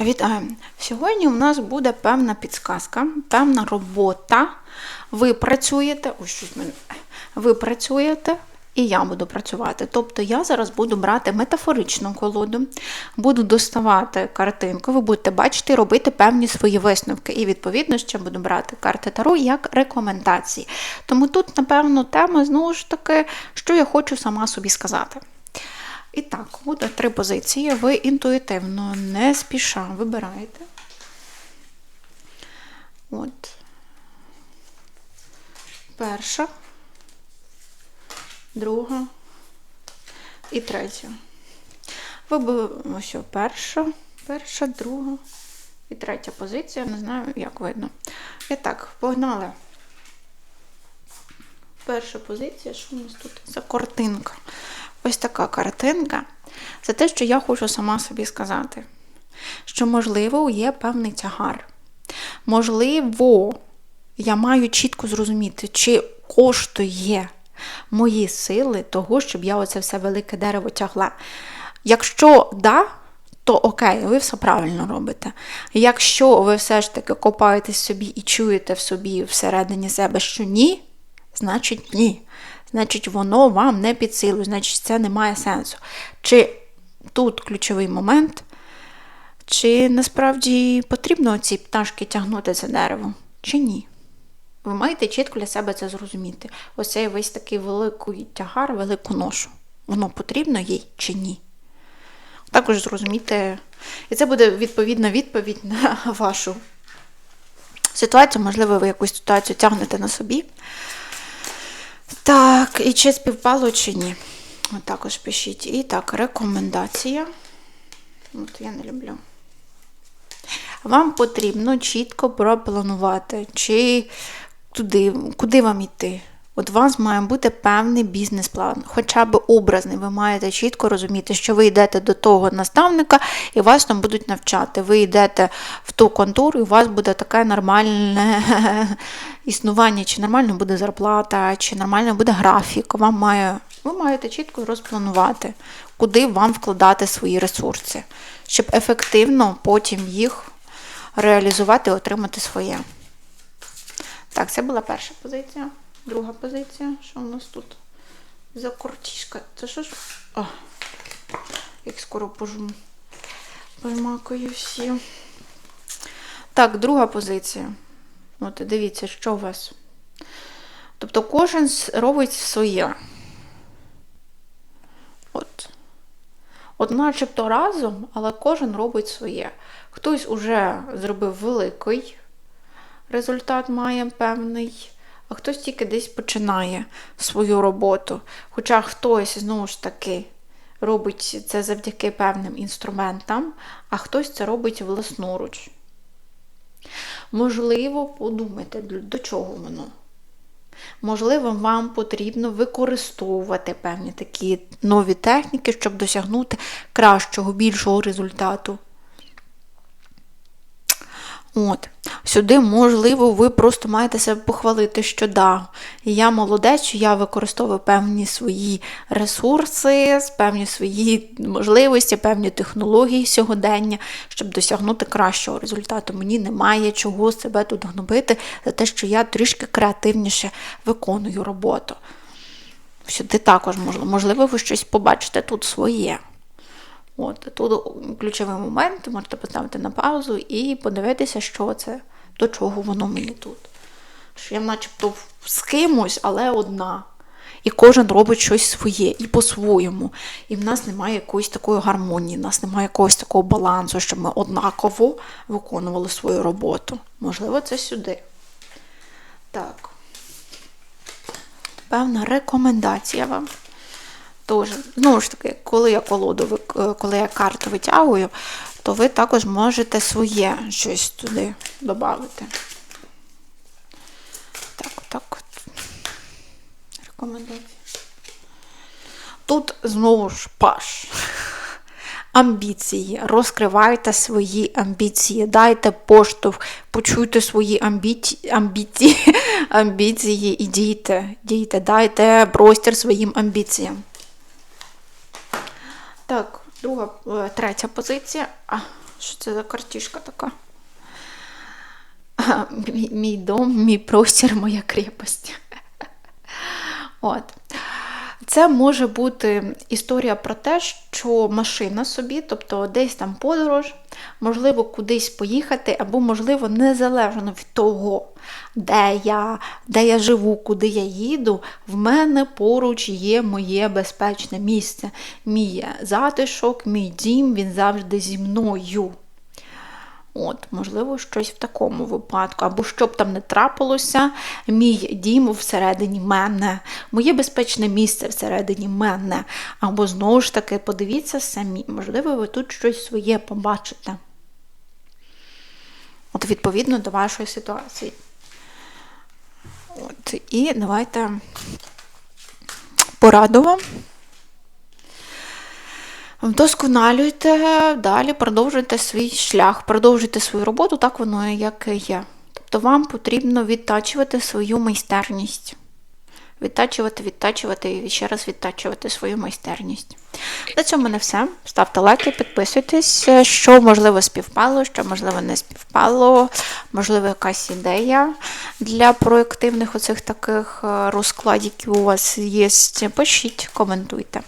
Вітаю! Сьогодні у нас буде певна підсказка, певна робота. Ви працюєте, ось щось мене. Ви працюєте, і я буду працювати. Тобто я зараз буду брати метафоричну колоду, буду доставати картинку, ви будете бачити і робити певні свої висновки. І, відповідно, ще буду брати карти Таро як рекомендації. Тому тут, напевно, тема знову ж таки, що я хочу сама собі сказати. І так, буде три позиції. Ви інтуїтивно, не спіша вибираєте. От. Перша, друга і третя. Ви ось перша, перша, друга і третя позиція. Не знаю, як видно. І так, погнали. Перша позиція, що у нас тут за картинка? Ось така картинка. Це те, що я хочу сама собі сказати. Що, можливо, є певний тягар. Можливо, я маю чітко зрозуміти, чи коштує мої сили того, щоб я оце все велике дерево тягла. Якщо да, то окей, ви все правильно робите. Якщо ви все ж таки копаєтесь собі і чуєте в собі всередині себе, що ні, значить ні. Значить, воно вам не під силу, значить, це не має сенсу. Чи тут ключовий момент, чи насправді потрібно ці пташки тягнути це дерево, чи ні? Ви маєте чітко для себе це зрозуміти. Ось цей весь такий великий тягар, велику ношу. Воно потрібно їй чи ні? Також зрозуміти, і це буде відповідна відповідь на вашу ситуацію. Можливо, ви якусь ситуацію тягнете на собі. Так, і чи співпало, чи ні. От також пишіть. І так, рекомендація. От я не люблю. Вам потрібно чітко пропланувати, чи туди, куди вам йти. От у вас має бути певний бізнес-план, хоча б образний. Ви маєте чітко розуміти, що ви йдете до того наставника і вас там будуть навчати. Ви йдете в ту контору, і у вас буде таке нормальне існування, чи нормально буде зарплата, чи нормально буде графік. Вам має, ви маєте чітко розпланувати, куди вам вкладати свої ресурси, щоб ефективно потім їх реалізувати і отримати своє. Так, це була перша позиція. Друга позиція. Що у нас тут за кортішка? Це що ж? О, як скоро пожму. Пожмакую всі. Так, друга позиція. От, дивіться, що у вас. Тобто кожен робить своє. От. От начебто разом, але кожен робить своє. Хтось уже зробив великий результат, має певний а хтось тільки десь починає свою роботу. Хоча хтось, знову ж таки, робить це завдяки певним інструментам, а хтось це робить власноруч. Можливо, подумайте, до чого воно. Можливо, вам потрібно використовувати певні такі нові техніки, щоб досягнути кращого, більшого результату. От. Сюди, можливо, ви просто маєте себе похвалити, що да, я молодець, що я використовую певні свої ресурси, певні свої можливості, певні технології сьогодення, щоб досягнути кращого результату. Мені немає чого себе тут гнобити за те, що я трішки креативніше виконую роботу. Сюди також можливо, ви щось побачите тут своє. От, Тут ключовий момент, можете поставити на паузу і подивитися, що це, до чого воно мені тут. Що я начебто з кимось, але одна. І кожен робить щось своє і по-своєму. І в нас немає якоїсь такої гармонії, в нас немає якогось такого балансу, щоб ми однаково виконували свою роботу. Можливо, це сюди. Так. Певна рекомендація вам. Тож, знову ж таки, коли я колоду, коли я карту витягую, то ви також можете своє щось туди додати. Так, так от. Рекомендації. Тут знову ж паш. Амбіції. Розкривайте свої амбіції, дайте поштовх, почуйте свої амбіції, амбіції, амбіції і дійте, дійте, дайте простір своїм амбіціям. Так, друга, е, третя позиція. А, Що це за картішка така? Мій, мій дом, мій простір, моя крепость. От. Це може бути історія про те, що машина собі, тобто десь там подорож, можливо, кудись поїхати, або, можливо, незалежно від того, де я, де я живу, куди я їду, в мене поруч є моє безпечне місце. Мій затишок, мій дім, він завжди зі мною. От, можливо, щось в такому випадку. Або що б там не трапилося, мій дім всередині мене, моє безпечне місце всередині мене. Або знову ж таки, подивіться самі, можливо, ви тут щось своє побачите. От, відповідно до вашої ситуації. От, і давайте пораду вам. Вдосконалюйте, далі продовжуйте свій шлях, продовжуйте свою роботу, так воно як і є. Тобто вам потрібно відтачувати свою майстерність. Відтачувати, відтачувати і ще раз відтачувати свою майстерність. На цьому мене все. Ставте лайки, підписуйтесь, що можливо співпало, що можливо не співпало, можливо, якась ідея для проєктивних оцих таких е, розкладів, які у вас є. Пишіть, коментуйте.